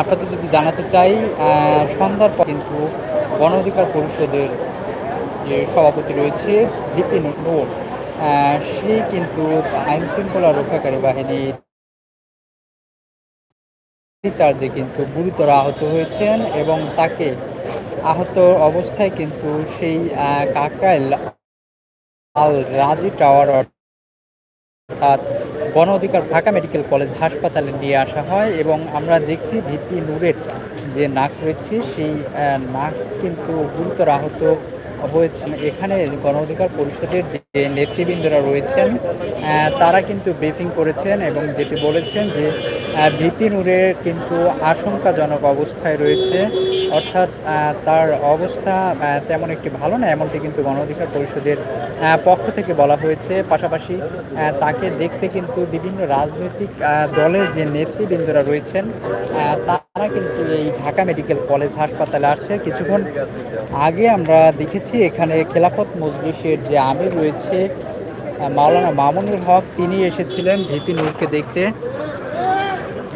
আপনাদের যদি জানাতে চাই সন্ধ্যার পর কিন্তু গণ অধিকার পরিষদের যে সভাপতি রয়েছে বিপিন আহ, সে কিন্তু আইন শৃঙ্খলা রক্ষাকারী বাহিনীর চার্জে কিন্তু গুরুতর আহত হয়েছেন এবং তাকে আহত অবস্থায় কিন্তু সেই আহ, কাকরাইল আল রাজি টাওয়ার অর্থাৎ গণ অধিকার ঢাকা মেডিকেল কলেজ হাসপাতালে নিয়ে আসা হয় এবং আমরা দেখছি ভিপি নূরের যে নাক রয়েছে, সেই নাক কিন্তু গুরুতর আহত হয়েছে এখানে গণ অধিকার পরিষদের যে নেতৃবৃন্দরা রয়েছেন তারা কিন্তু ব্রিফিং করেছেন এবং যেটি বলেছেন যে ভিপি নূরের কিন্তু আশঙ্কাজনক অবস্থায় রয়েছে। অর্থাৎ তার অবস্থা তেমন একটি ভালো না এমনটি কিন্তু গণ অধিকার পরিষদের পক্ষ থেকে বলা হয়েছে। পাশাপাশি তাকে দেখতে কিন্তু বিভিন্ন রাজনৈতিক দলের যে নেতৃবৃন্দরা রয়েছেন আহ, তারা কিন্তু এই ঢাকা মেডিকেল কলেজ হাসপাতালে আসছে। কিছুক্ষণ আগে আমরা দেখেছি এখানে খেলাফত মজলিসের যে আমির রয়েছে মাওলানা মামুনুল হক, তিনি এসেছিলেন ভিপি নূরকে দেখতে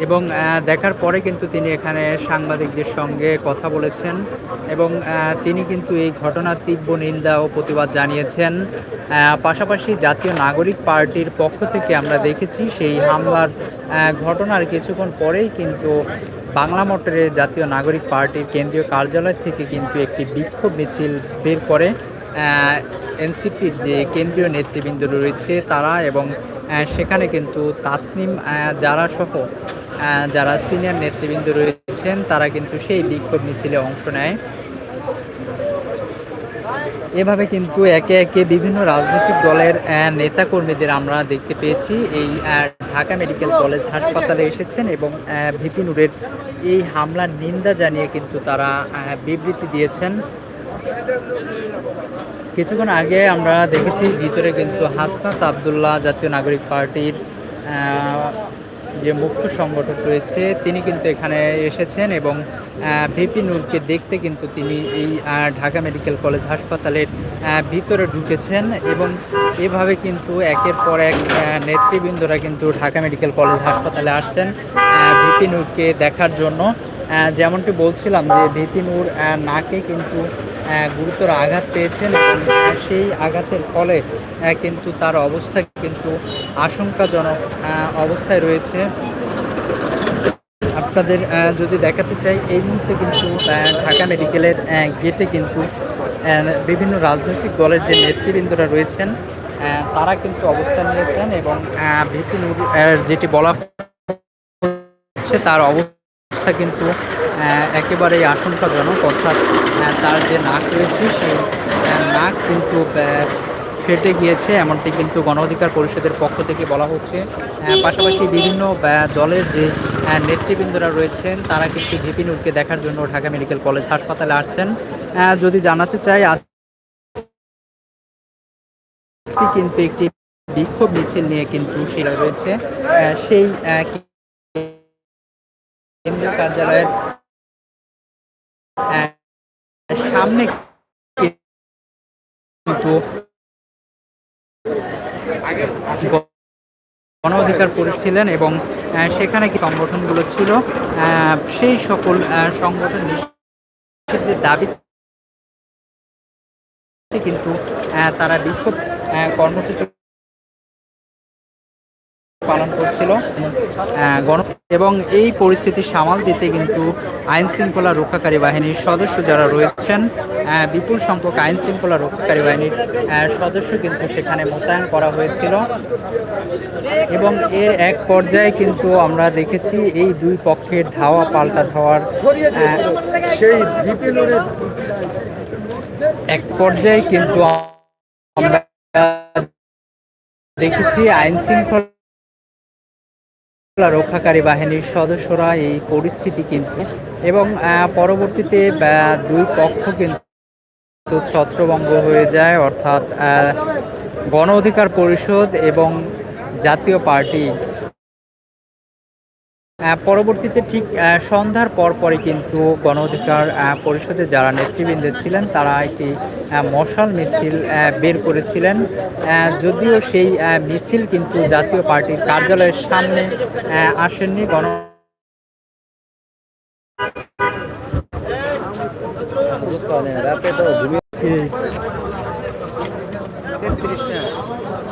এবং দেখার পরে কিন্তু তিনি এখানে সাংবাদিকদের সঙ্গে কথা বলেছেন এবং তিনি কিন্তু এই ঘটনার তীব্র নিন্দা ও প্রতিবাদ জানিয়েছেন। পাশাপাশি জাতীয় নাগরিক পার্টির পক্ষ থেকে আমরা দেখেছি সেই হামলার ঘটনার কিছুক্ষণ পরেই কিন্তু বাংলা মোটরে জাতীয় নাগরিক পার্টির কেন্দ্রীয় কার্যালয় থেকে কিন্তু একটি বিক্ষোভ মিছিল বের করে এনসিপির যে কেন্দ্রীয় নেতৃবৃন্দ রয়েছে তারা এবং সেখানে কিন্তু তাসনিম যারা সহ যারা সিনিয়র নেতৃবৃন্দ রয়েছেন তারা কিন্তু সেই বিক্ষোভ মিছিলে অংশ নেয়। এভাবে কিন্তু একে একে বিভিন্ন রাজনৈতিক দলের নেতাকর্মীদের আমরা দেখতে পেয়েছি। এই ঢাকা মেডিকেল কলেজ হাসপাতালে এসেছেন এবং আহ, ভিপি নূরের এই হামলার নিন্দা জানিয়ে কিন্তু তারা বিবৃতি দিয়েছেন। কিছুক্ষণ আগে আমরা দেখেছি ভিতরে কিন্তু হাসনাত আবদুল্লাহ জাতীয় নাগরিক পার্টির যে মুখ্য সংগঠক রয়েছে তিনি কিন্তু এখানে এসেছেন এবং ভিপি নূরকে দেখতে কিন্তু তিনি এই ঢাকা মেডিকেল কলেজ হাসপাতালের ভিতরে ঢুকেছেন এবং এভাবে কিন্তু একের পর এক নেতৃবৃন্দরা কিন্তু ঢাকা মেডিকেল কলেজ হাসপাতালে আসছেন ভিপি নূরকে দেখার জন্য। যেমনটি বলছিলাম যে ভিপি নূর নাকে কিন্তু গুরুতর আঘাত পেয়েছেন সেই আঘাতের ফলে কিন্তু তার অবস্থা কিন্তু আশঙ্কাজনক অবস্থায় রয়েছে। আপনাদের যদি দেখাতে চাই, এই মুহূর্তে কিন্তু ঢাকা মেডিকেলের গেটে কিন্তু বিভিন্ন রাজনৈতিক দলের যে নেতৃবৃন্দরা রয়েছেন তারা কিন্তু অবস্থান নিয়েছেন এবং ভিপি নূর যেটি বলা হচ্ছে তার অবস্থা কিন্তু একেবারেই আশঙ্কাজনক, অর্থাৎ তার যে নাক রয়েছে সেই নাক কিন্তু ফেটে গিয়েছে। এমনটি কিন্তু গণ অধিকার পরিষদের পক্ষ থেকে বলা হচ্ছে। পাশাপাশি বিভিন্ন দলের যে নেতৃবৃন্দরা রয়েছেন, তারা কিন্তু ভিপি নূরকে দেখার জন্য ঢাকা মেডিকেল কলেজ হাসপাতালে আসছেন। যদি জানাতে চাই কিন্তু একটি বিক্ষোভ মিছিল নিয়ে কিন্তু সেটা রয়েছে। সেই কেন্দ্রীয় কার্যালয়ের সামনে গণ অধিকার করেছিলেন এবং সেখানে কি সংগঠনগুলো ছিল। সেই সকল সংগঠন নিষিদ্ধের দাবি কিন্তু তারা বিক্ষোভ কর্মসূচি পালন করছিল। গণ এবং এই পরিস্থিতি সামাল দিতে কিন্তু আইন শৃঙ্খলা রক্ষাকারী বাহিনীর সদস্য যারা রয়েছেন বিপুল সংখ্যক আইন শৃঙ্খলা রক্ষাকারী বাহিনীর সদস্য কিন্তু সেখানে মোতায়েন করা হয়েছিল। এবং এর এক পর্যায়ে কিন্তু আমরা দেখেছি এই দুই পক্ষের ধাওয়া পাল্টা ধাওয়ার সেই এক পর্যায়ে কিন্তু আমরা দেখেছি, আইন শৃঙ্খলা রক্ষাকারী বাহিনীর সদস্যরা এই পরিস্থিতি কিন্তু, এবং পরবর্তীতে দুই পক্ষ কিন্তু ছত্রভঙ্গ হয়ে যায়, অর্থাৎ গণ অধিকার পরিষদ এবং জাতীয় পার্টি। পরবর্তীতে ঠিক সন্ধ্যার পরপরই কিন্তু গণ অধিকার পরিষদে যারা নেতৃবৃন্দ ছিলেন তারা একটি মশাল মিছিল বের করেছিলেন। যদিও সেই মিছিল কিন্তু জাতীয় পার্টির কার্যালয়ের সামনে আসেননি। গণ